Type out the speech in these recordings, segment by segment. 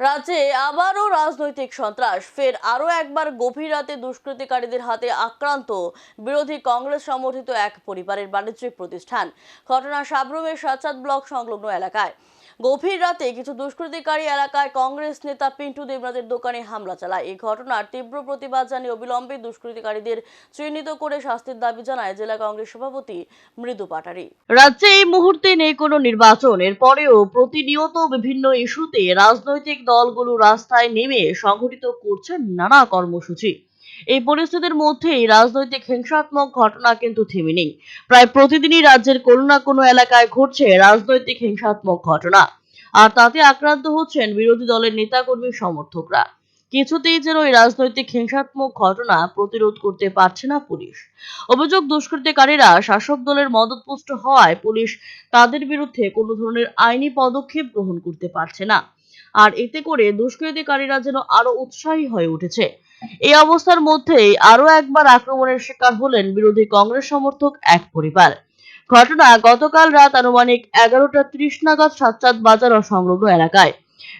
রাজ্যে আবারও রাজনৈতিক সন্ত্রাস। ফের আরও একবার গভীর রাতে দুষ্কৃতিকারীদের হাতে আক্রান্ত বিরোধী কংগ্রেস সমর্থিত এক পরিবারের বাণিজ্যিক প্রতিষ্ঠান। ঘটনা সাবরুমের সাচাদ ব্লক সংলগ্ন এলাকায়। গভীর রাতে কিছু দুষ্কৃতিকারী এলাকায় কংগ্রেস নেতা পিন্টু দেবনাথের দোকানে হামলা চালায়। এই ঘটনার তীব্র প্রতিবাদ জানিয়ে অবিলম্বে দুষ্কৃতিকারীদের চিহ্নিত করে শাস্তির দাবি জানায় জেলা কংগ্রেস সভাপতি মৃদু পাটারি। রাজ্যে এই মুহূর্তে নেই কোনো নির্বাচন। এরপরেও প্রতিনিয়ত বিভিন্ন ইস্যুতে রাজনৈতিক দলগুলো রাস্তায় নেমে সংঘটিত করছে নানা কর্মসূচি। এই পরিস্থিতির মধ্যেই রাজনৈতিক হিংসাত্মক ঘটনা কিন্তু থেমে নেই। প্রায় প্রতিদিনই রাজ্যের কোনো না কোনো এলাকায় ঘটছে রাজনৈতিক হিংসাত্মক ঘটনা। আর তাতে আক্রান্ত হচ্ছেন বিরোধী দলের নেতাকর্মী সমর্থকরা। কিছুতেই যেন এই রাজনৈতিক হিংসাত্মক ঘটনা প্রতিরোধ করতে পারছে না পুলিশ। অভিযোগ দুষ্কৃতিকারীরা শাসক দলের মদতপুষ্ট হওয়ায় পুলিশ তাদের বিরুদ্ধে কোনো ধরনের আইনি পদক্ষেপ গ্রহণ করতে পারছে না। আর এতে করে দুষ্কৃতিকারীরা যেন আরও উৎসাহী হয়ে উঠেছে। এই অবস্থার মধ্যেই আরও একবার আক্রমণের শিকার হলেন বিরোধী কংগ্রেস সমর্থক এক পরিবার। ঘটনা গতকাল রাত আনুমানিক এগারোটা ত্রিশ নাগাদ সাতচাঁদ বাজার ও সংলগ্ন এলাকায়।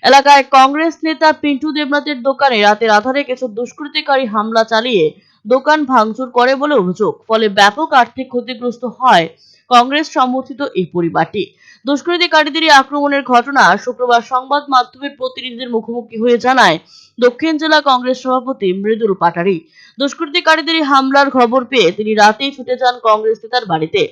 এলাকায় কংগ্রেস নেতা পিন্টু দেবনাথের দোকানে রাতের আধারে কিছু দুষ্কৃতিকারী হামলা চালিয়ে দোকান ভাঙচুর করে বলে অভিযোগ। ফলে ব্যাপক আর্থিক ক্ষতিগ্রস্ত হয় কংগ্রেস সমর্থিত এই পরিবারটি। দুষ্কৃতিকারীদের আক্রমণের ঘটনা শুক্রবার সংবাদ মাধ্যমের প্রতিনিধিদের মুখোমুখি হয়ে জানায় দক্ষিণ জেলা কংগ্রেস সভাপতি মৃদুল পাটারি। দুষ্কৃতিকারীদের হামলার খবর পেয়ে তিনি রাতেই ছুটে যান কংগ্রেস নেতার বাড়িতে।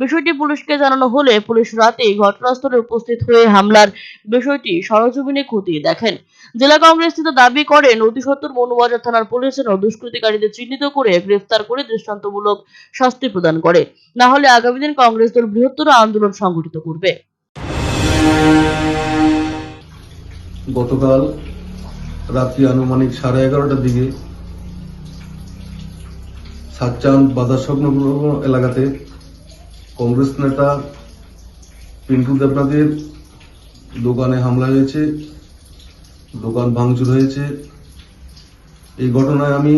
বিষয়টি পুলিশকে জানানো হলে পুলিশ রাতেই ঘটনাস্থলে উপস্থিত হয়ে হামলার বিষয়টি সরজমিনে খতিয়ে দেখেন। জেলা কংগ্রেস নেতা দাবি করেন অতি সত্তর মনুবাজার থানার পুলিশ যেন দুষ্কৃতিকারীদের চিহ্নিত করে গ্রেফতার করে দৃষ্টান্তমূলক শাস্তি প্রদান করে। না হলে আগামী দিন কংগ্রেস দল বৃহত্তর আন্দোলন সংগঠিত করবে। গতকাল রাত্রি আনুমানিক সাড়ে এগারোটার দিকে সাতচাঁদ বাজার সংলগ্ন এলাকাতে কংগ্রেস নেতা পিন্টু দেবনাথের দোকানে হামলা হয়েছে, দোকান ভাঙচুর হয়েছে। এই ঘটনায় আমি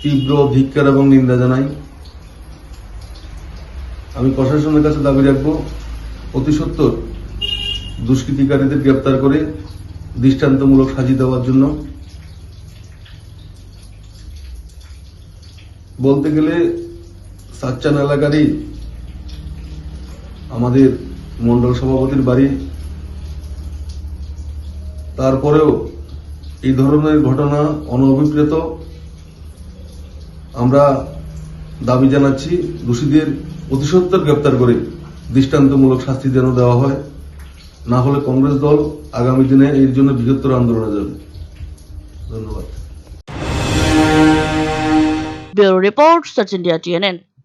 তীব্র ধিক্কার এবং নিন্দা জানাই। আমি প্রশাসনের কাছে দাবি রাখব, অতি সত্তর দুষ্কৃতিকারীদের গ্রেপ্তার করে দৃষ্টান্তমূলক সাজি দেওয়ার জন্য। বলতে গেলে সাচ্চান এলাকারই আমাদের মন্ডল সভাপতির বাড়ি। তারপরেও এই ধরনের ঘটনা অনভিপ্রেত। আমরা দাবি জানাচ্ছি, দোষীদের অতিসত্বর গ্রেপ্তার করে দৃষ্টান্তমূলক শাস্তি যেন দেওয়া হয়। না হলে কংগ্রেস দল আগামী দিনে এর জন্য বৃহত্তর আন্দোলনে যাবে। ধন্যবাদ।